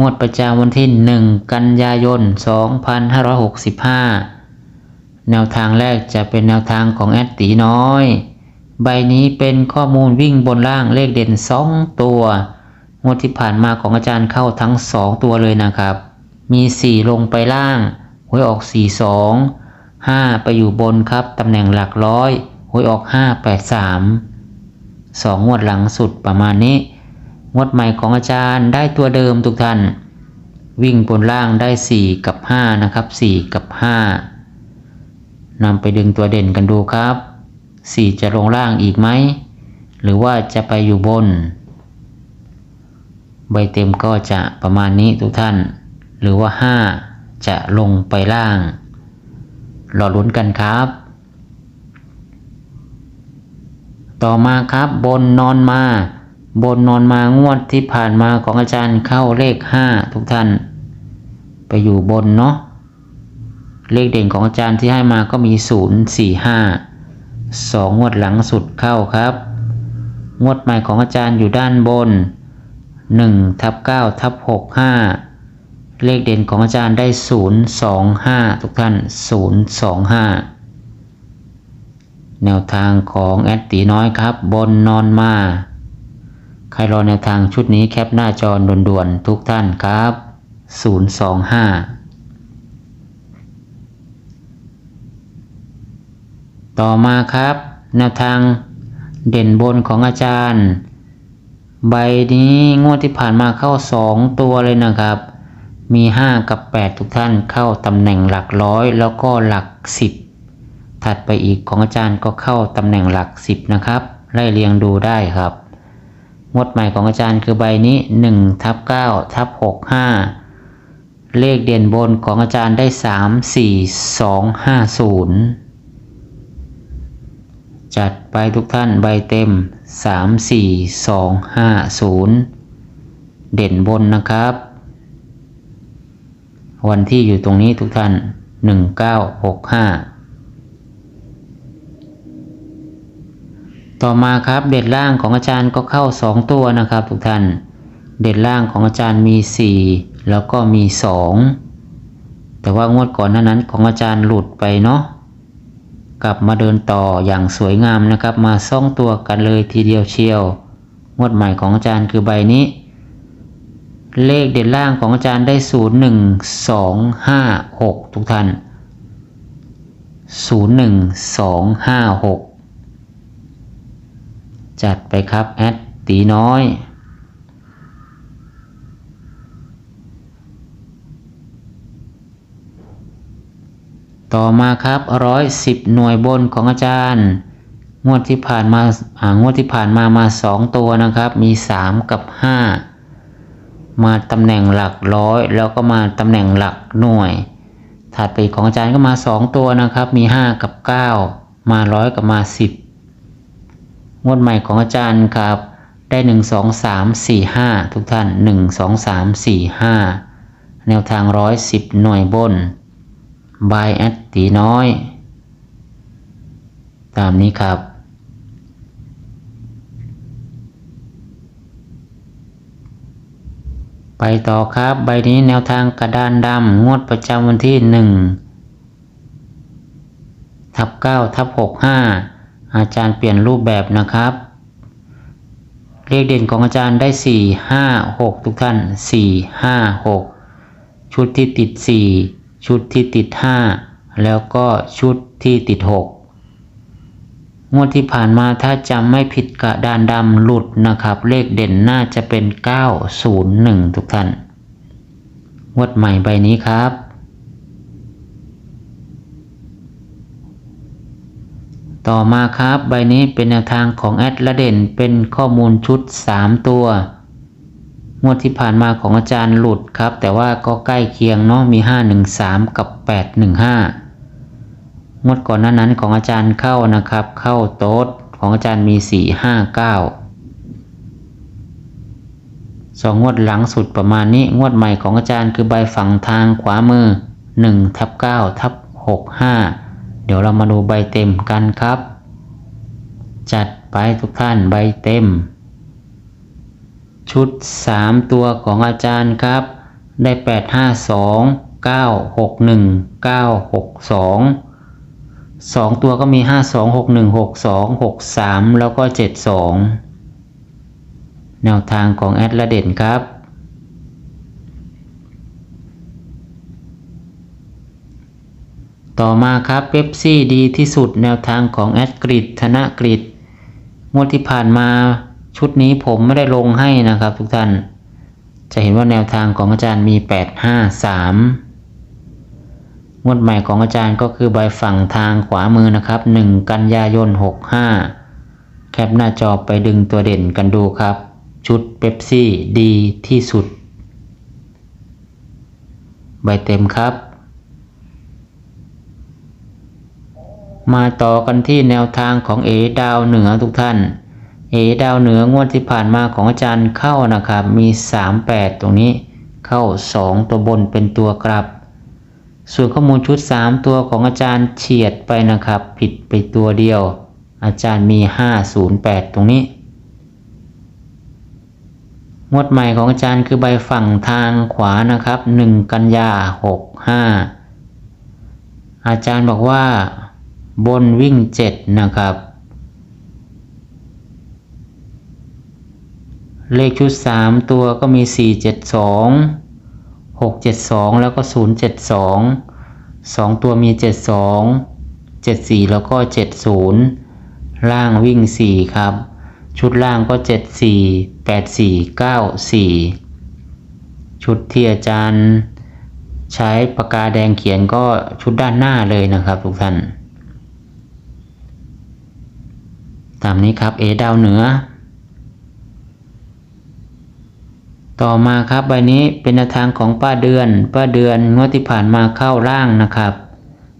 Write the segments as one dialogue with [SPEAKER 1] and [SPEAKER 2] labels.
[SPEAKER 1] งวดประจำวันที่ 1 กันยายน 2565 แนวทางแรกจะเป็นแนวทางของแอดตีน้อย ใบนี้เป็นข้อมูลวิ่งบนล่างเลขเด่น 2 ตัว งวดที่ผ่านมาของอาจารย์เข้าทั้ง 2 ตัวเลยนะครับ มี 4 ลงไปล่างหวยออก 4 2 5 ไปอยู่บนครับ ตำแหน่งหลักร้อยหวยออก 5 8 3สองงวดหลังสุดประมาณนี้ งวดใหม่ของอาจารย์ได้ตัวเดิมทุกท่าน วิ่งบนล่างได้ 4 กับ 5 นะครับ 4 กับ 5นำไปดึงตัวเด่นกันดูครับ 4 จะลงล่างอีกไหม หรือว่าจะไปอยู่บน ใบเต็มก็จะประมาณนี้ทุกท่าน หรือว่า 5 จะลงไปล่างรอลุ้นกันครับ ต่อมาครับบนนอนมา บนนอนมางวดที่ผ่านมาของอาจารย์เข้าเลขห้าทุกท่าน ไปอยู่บนเนาะเลขเด่นของอาจารย์ที่ให้มาก็มีศูนย์สี่ห้าสองงวดหลังสุดเข้าครับ งวดใหม่ของอาจารย์อยู่ด้านบนหนึ่งทับเก้าทับหกห้าเลขเด่นของอาจารย์ได้ศูนย์สองห้าทุกท่านศูนย์สองห้าแนวทางของแอดตีน้อยครับ บนนอนมา ใครรอแนวทางชุดนี้แคปหน้าจอด่วนๆทุกท่านครับ 025 ต่อมาครับ แนวทางเด่นบนของอาจารย์ ใบนี้งวดที่ผ่านมาเข้า 2 ตัวเลยนะครับ มี 5 กับ 8 ทุกท่านเข้าตำแหน่งหลักร้อยแล้วก็หลัก 10 ถัดไปอีกของอาจารย์ก็เข้าตำแหน่งหลัก 10 นะครับไล่เรียงดูได้ครับ งดใหม่ของอาจารย์คือใบนี้1ทับ9ทับ65 เลขเด่นบนของอาจารย์ได้ 3 4 2 5 0 จัดไปทุกท่านใบเต็ม 3 4 2 5 0 เด่นบนนะครับ วันที่อยู่ตรงนี้ทุกท่าน 1965 ต่อมาครับเด็ดล่างของอาจารย์ก็เข้า 2 ตัวนะครับทุกท่าน เด็ดล่างของอาจารย์มี 4 แล้วก็มี 2 แต่ว่างวดก่อนหน้านั้นของอาจารย์หลุดไปเนาะกลับมาเดินต่ออย่างสวยงามนะครับ มาซ่องตัวกันเลยทีเดียวเชียว งวดใหม่ของอาจารย์คือใบนี้ เลขเด็ดล่างของอาจารย์ได้ 0 1 2 5 6 ทุกท่าน 0 1 2 5 6 จัดไปครับแอดตีน้อย ต่อมาครับร้อยสิบหน่วยบนของอาจารย์ งวดที่ผ่านมาอ่างวดที่ผ่านมามาสองตัวนะครับ มีสามกับห้ามาตำแหน่งหลักร้อย แล้วก็มาตำแหน่งหลักหน่วย ถัดไปของอาจารย์ก็มาสองตัวนะครับ มีห้ากับเก้ามาร้อยกับมาสิบ งวดใหม่ของอาจารย์ครับ ได้หนึ่งสองสามสี่ห้าทุกท่านหนึ่งสองสามสี่ห้าแนวทางร้อยสิบหน่วยบนบายแอดตีน้อย ตามนี้ครับ ไปต่อครับใบนี้แนวทางกระดานดำงวดประจำวันที่หนึ่งทับเก้าทับหกห้า อาจารย์เปลี่ยนรูปแบบนะครับ เลขเด่นของอาจารย์ได้ 4 5 6 ทุกท่าน 4 5 6 ชุดที่ติด 4 ชุดที่ติด 5 แล้วก็ชุดที่ติด 6 งวดที่ผ่านมาถ้าจำไม่ผิดกระดานดำหลุดนะครับ เลขเด่นน่าจะเป็น 901 ทุกท่านงวดใหม่ใบนี้ครับ ต่อมาครับ ใบนี้เป็นแนวทางของแอดละเด่นเป็นข้อมูลชุด 3 ตัว งวดที่ผ่านมาของอาจารย์หลุดครับ แต่ว่าก็ใกล้เคียงเนาะมีห้าหนึ่งสามกับแปดหนึ่งห้างวดก่อนหน้านั้นของอาจารย์เข้านะครับ เข้าโต๊ดของอาจารย์มีสี่ห้าเก้าสองงวดหลังสุดประมาณนี้งวดใหม่ของอาจารย์คือใบฝั่งทางขวามือหนึ่งทับเก้าทับหกห้า ดี๋ยวเรามาดูใบเต็มกันครับ จัดไปทุกท่านใบเต็ม ชุด 3 ตัวของอาจารย์ครับ ได้ 8 5 2 9 6 1 9 6 2 2 ตัวก็มี 5 2 6 1 6 2 6 3 แล้วก็ 7 2 แนวทางของแอดละเด่นครับ ต่อมาครับเ e ปซี่ดีที่สุดแนวทางของแอดกริดธนกริดงวดที่ผ่านมาชุดนี้ผมไม่ได้ลงให้นะครับทุกท่าน จะเห็นว่าแนวทางของอาจารย์มี 8 5 3 งวดใหม่ของอาจารย์ก็คือใบฝั่งทางขวามือนะครับ 1 กันยายน 65 แคปหน้าจอไปดึงตัวเด่นกันดูครับ ชุดเ e ปซี่ดีที่สุด ใบเต็มครับ มาต่อกันที่แนวทางของเอดาวเหนือทุกท่าน เอดาวเหนืองวดที่ผ่านมาของอาจารย์เข้านะครับมี 38 ตรงนี้เข้า 2 ตัวบนเป็นตัวกลับ ส่วนข้อมูลชุด 3 ตัวของอาจารย์เฉียดไปนะครับ ผิดไปตัวเดียว อาจารย์มี 508 ตรงนี้งวดใหม่ของอาจารย์คือใบฝั่งทางขวานะครับ 1 กันยา65 อาจารย์บอกว่า บนวิ่ง7นะครับ เลขชุด 3 ตัวก็มี 4 7 2 6 7 2 แล้วก็ 0 7 2 2 ตัวมี 7 2 7 4 แล้วก็ 7 0 ล่างวิ่ง 4 ครับ ชุดล่างก็ 7 4 8 4 9 4 ชุดที่อาจารย์ใช้ปากกาแดงเขียนก็ชุดด้านหน้าเลยนะครับทุกท่าน ตามนี้ครับเอดาวเหนือ ต่อมาครับใบนี้เป็นทางของป้าเดือน ป้าเดือนงวดที่ผ่านมาเข้าร่างนะครับ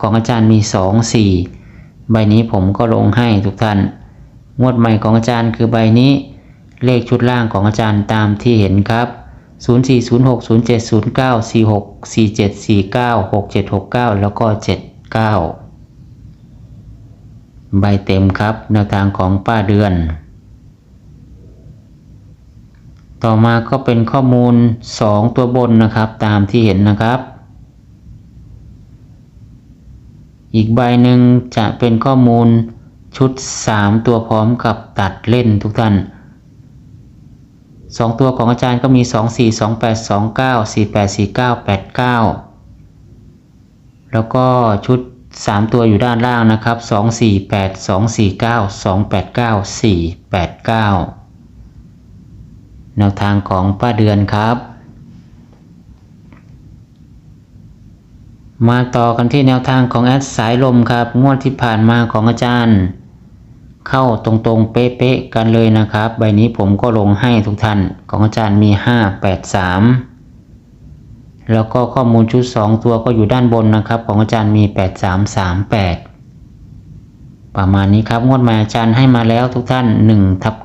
[SPEAKER 1] ของอาจารย์มี 2 4 ใบนี้ผมก็ลงให้ทุกท่าน งวดใหม่ของอาจารย์คือใบนี้ เลขชุดล่างของอาจารย์ตามที่เห็นครับ0 4 0 6 0 7 0 9 4 6 4 7 4 9 6 7 6 9 แล้วก็ 7 9 ใบเต็มครับแนวทางของป้าเดือน ต่อมาก็เป็นข้อมูล 2 ตัวบนนะครับตามที่เห็นนะครับ อีกใบหนึ่งจะเป็นข้อมูลชุด 3 ตัวพร้อมกับตัดเล่นทุกท่าน 2 ตัวของอาจารย์ก็มี 2 4 2 8 2 9 4 8 4 9 8 9 แล้วก็ชุด 3 ตัวอยู่ด้านล่างนะครับ 2 4 8 2 4 9 2 8 9 4 8 9 แนวทางของป้าเดือนครับ มาต่อกันที่แนวทางของแอดสายลมครับ งวดที่ผ่านมาของอาจารย์ เข้าตรงๆเป๊ะๆกันเลยนะครับ ใบนี้ผมก็ลงให้ทุกท่านของอาจารย์มี 583 แล้วก็ข้อมูลชุด 2 ตัวก็อยู่ด้านบนนะครับ ของอาจารย์มี 8338 ประมาณนี้ครับ งวดใหม่อาจารย์ให้มาแล้วทุกท่าน1ทับ9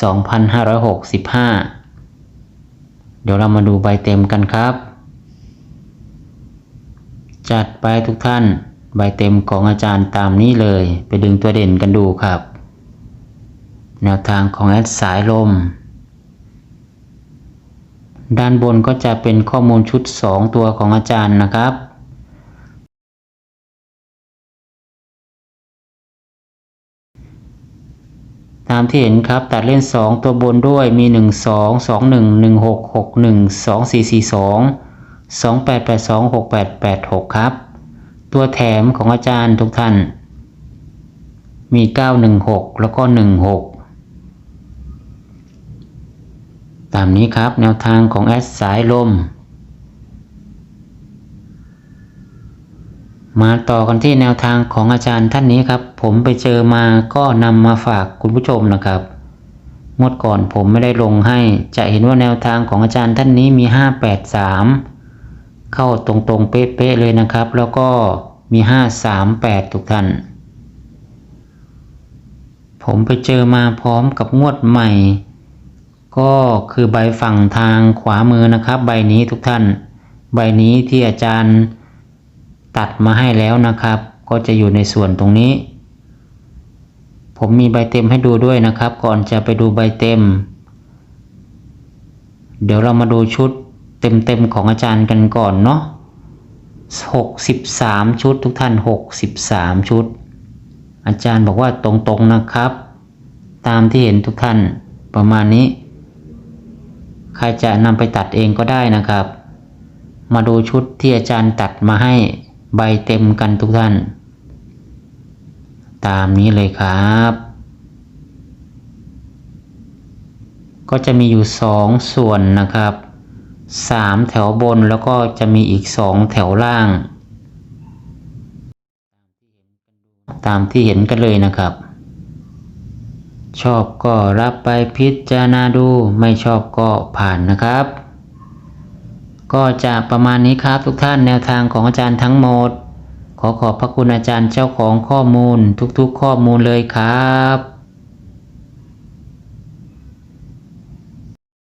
[SPEAKER 1] 2565 เดี๋ยวเรามาดูใบเต็มกันครับ จัดไปทุกท่าน ใบเต็มของอาจารย์ตามนี้เลย ไปดึงตัวเด่นกันดูครับ แนวทางของแอดสายลม ด้านบนก็จะเป็นข้อมูลชุด 2 ตัวของอาจารย์นะครับ ตามที่เห็นครับตัดเล่น 2 ตัวบนด้วยมี 1 2 2 1 1 6 6 1 2 4 4 2 2 8 8 2 6 8 8 6 ครับ ตัวแถมของอาจารย์ทุกท่าน มี 9 1 6 แล้วก็ 1 6 ตามนี้ครับแนวทางของแอดสายลม มาต่อกันที่แนวทางของอาจารย์ท่านนี้ครับ ผมไปเจอมาก็นำมาฝากคุณผู้ชมนะครับงวดก่อนผมไม่ได้ลงให้ จะเห็นว่าแนวทางของอาจารย์ท่านนี้มี 583 เข้าตรงๆเป๊ะๆเลยนะครับ แล้วก็มี 538 ทุกท่าน ผมไปเจอมาพร้อมกับงวดใหม่ ก็คือใบฝั่งทางขวามือนะครับ ใบนี้ทุกท่าน ใบนี้ที่อาจารย์ตัดมาให้แล้วนะครับ ก็จะอยู่ในส่วนตรงนี้ ผมมีใบเต็มให้ดูด้วยนะครับ ก่อนจะไปดูใบเต็ม เดี๋ยวเรามาดูชุดเต็มๆของอาจารย์กันก่อนเนาะ63 ชุดทุกท่าน 63 ชุด อาจารย์บอกว่าตรงๆนะครับ ตามที่เห็นทุกท่านประมาณนี้ ใครจะนำไปตัดเองก็ได้นะครับ มาดูชุดที่อาจารย์ตัดมาให้ใบเต็มกันทุกท่าน ตามนี้เลยครับ ก็จะมีอยู่สองส่วนนะครับสามแถวบนแล้วก็จะมีอีกสองแถวล่าง ตามที่เห็นกันเลยนะครับ ชอบก็รับไปพิจารณาดูไม่ชอบก็ผ่านนะครับ ก็จะประมาณนี้ครับทุกท่านแนวทางของอาจารย์ทั้งหมด ขอขอบพระคุณอาจารย์เจ้าของข้อมูลทุกๆข้อมูลเลยครับ